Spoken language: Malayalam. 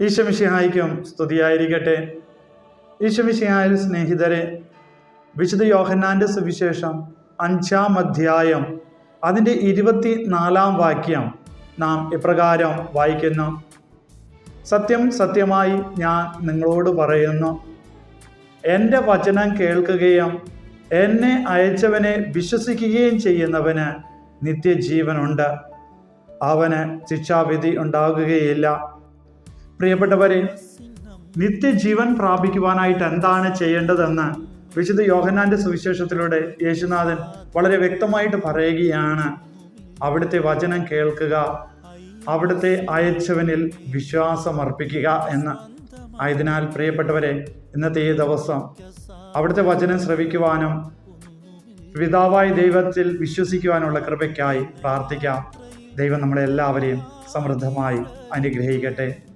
ഈശമിഷിഹായിക്കും സ്തുതിയായിരിക്കട്ടെ. ഈശമിഷിഹായിൽ സ്നേഹിതരെ വിശുദ്ധ യോഹന്നാന്റെ സുവിശേഷം അഞ്ചാം അധ്യായം അതിന്റെ ഇരുപത്തി നാലാം വാക്യം നാം ഇപ്രകാരം വായിക്കുന്നു. സത്യം സത്യമായി ഞാൻ നിങ്ങളോട് പറയുന്നു. എന്റെ വചനം കേൾക്കുകയും എന്നെ അയച്ചവനെ വിശ്വസിക്കുകയും ചെയ്യുന്നവന് നിത്യജീവനുണ്ട്. അവന് ശിക്ഷാവിധി ഉണ്ടാകുകയില്ല. പ്രിയപ്പെട്ടവരെ നിത്യജീവൻ പ്രാപിക്കുവാനായിട്ട് എന്താണ് ചെയ്യേണ്ടതെന്ന് വിശുദ്ധ യോഹന്നാന്റെ സുവിശേഷത്തിലൂടെ യേശുനാഥൻ വളരെ വ്യക്തമായിട്ട് പറയുകയാണ്. അവിടുത്തെ വചനം കേൾക്കുക അവിടുത്തെ അയച്ചവനിൽ വിശ്വാസം അർപ്പിക്കുക എന്ന്. ആയതിനാൽ പ്രിയപ്പെട്ടവരെ ഇന്നത്തെ ഈ ദിവസം അവിടുത്തെ വചനം ശ്രവിക്കുവാനും പിതാവായ ദൈവത്തിൽ വിശ്വസിക്കുവാനുള്ള കൃപയ്ക്കായി പ്രാർത്ഥിക്കാം. ദൈവം നമ്മളെല്ലാവരെയും സമൃദ്ധമായി അനുഗ്രഹിക്കട്ടെ.